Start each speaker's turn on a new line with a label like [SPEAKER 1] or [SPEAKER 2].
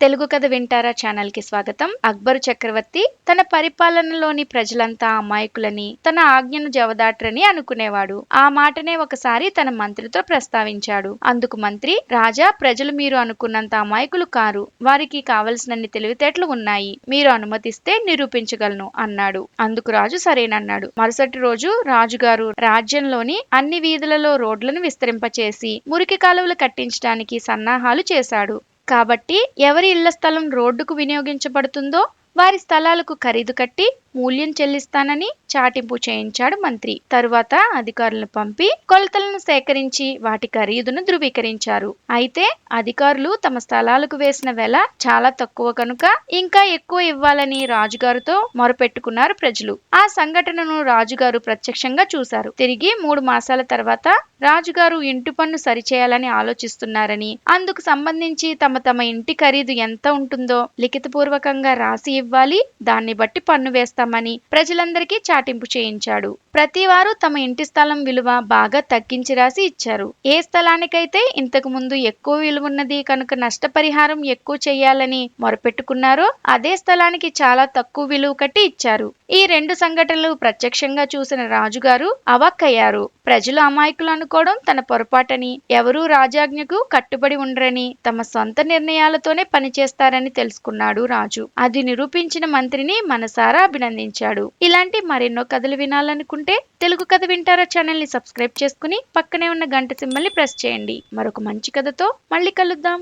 [SPEAKER 1] తెలుగు కథ వింటారా ఛానల్కి స్వాగతం. అక్బరు చక్రవర్తి తన పరిపాలనలోని ప్రజలంతా అమాయకులని తన ఆజ్ఞను జవదాట్రని అనుకునేవాడు. ఆ మాటనే ఒకసారి తన మంత్రితో ప్రస్తావించాడు. అందుకు మంత్రి రాజా ప్రజలు మీరు అనుకున్నంత అమాయకులు కారు. వారికి కావలసినన్ని తెలివితేటలు ఉన్నాయి. మీరు అనుమతిస్తే నిరూపించగలను అన్నాడు. అందుకు రాజు సరేనన్నాడు. మరుసటి రోజు రాజుగారు రాజ్యంలోని అన్ని వీధులలో రోడ్లను విస్తరింపచేసి మురికి కాలువలు కట్టించడానికి సన్నాహాలు చేశాడు. కాబట్టి ఎవరి ఇళ్ళ స్థలం రోడ్డుకు వినియోగించబడుతుందో వారి స్థలాలకు ఖరీదు కట్టి మూల్యం చెల్లిస్తానని చాటింపు చేయించాడు మంత్రి. తరువాత అధికారులను పంపి కొలతలను సేకరించి వాటి ఖరీదును ధృవీకరించారు. అయితే అధికారులు తమ స్థలాలకు వేసిన వెల చాలా తక్కువ కనుక ఇంకా ఎక్కువ ఇవ్వాలని రాజుగారితో మొరపెట్టుకున్నారు ప్రజలు. ఆ సంఘటనను రాజుగారు ప్రత్యక్షంగా చూశారు. తిరిగి మూడు మాసాల తర్వాత రాజుగారు ఇంటి పన్ను సరిచేయాలని ఆలోచిస్తున్నారని అందుకు సంబంధించి తమ తమ ఇంటి ఖరీదు ఎంత ఉంటుందో లిఖితపూర్వకంగా రాసి ఇవ్వాలి. దాన్ని బట్టి పన్ను చేస్తామని ప్రజలందరికీ చాటింపు చేయించాడు. ప్రతి వారు తమ ఇంటి స్థలం విలువ బాగా తగ్గించి రాసి ఇచ్చారు. ఏ స్థలానికైతే ఇంతకు ముందు ఎక్కువ విలువ ఉన్నది కనుక నష్టపరిహారం ఎక్కువ చేయాలని మొరపెట్టుకున్నారో అదే స్థలానికి చాలా తక్కువ విలువ కట్టి ఇచ్చారు. ఈ రెండు సంఘటనలు ప్రత్యక్షంగా చూసిన రాజుగారు అవాక్కయ్యారు. ప్రజలు అమాయకులు అనుకోవడం తన పొరపాటని ఎవరూ రాజాజ్ఞకు కట్టుబడి ఉండరని తమ సొంత నిర్ణయాలతోనే పనిచేస్తారని తెలుసుకున్నాడు రాజు. అది నిరూపించిన మంత్రిని మనసారా అభినందించాడు. ఇలాంటి మరెన్నో కథలు వినాలనుకుంటే తెలుగు కథ వింటారా ఛానల్ని సబ్స్క్రైబ్ చేసుకుని పక్కనే ఉన్న గంట సింబల్ని ప్రెస్ చేయండి. మరొక మంచి కథతో మళ్ళీ కలుద్దాం.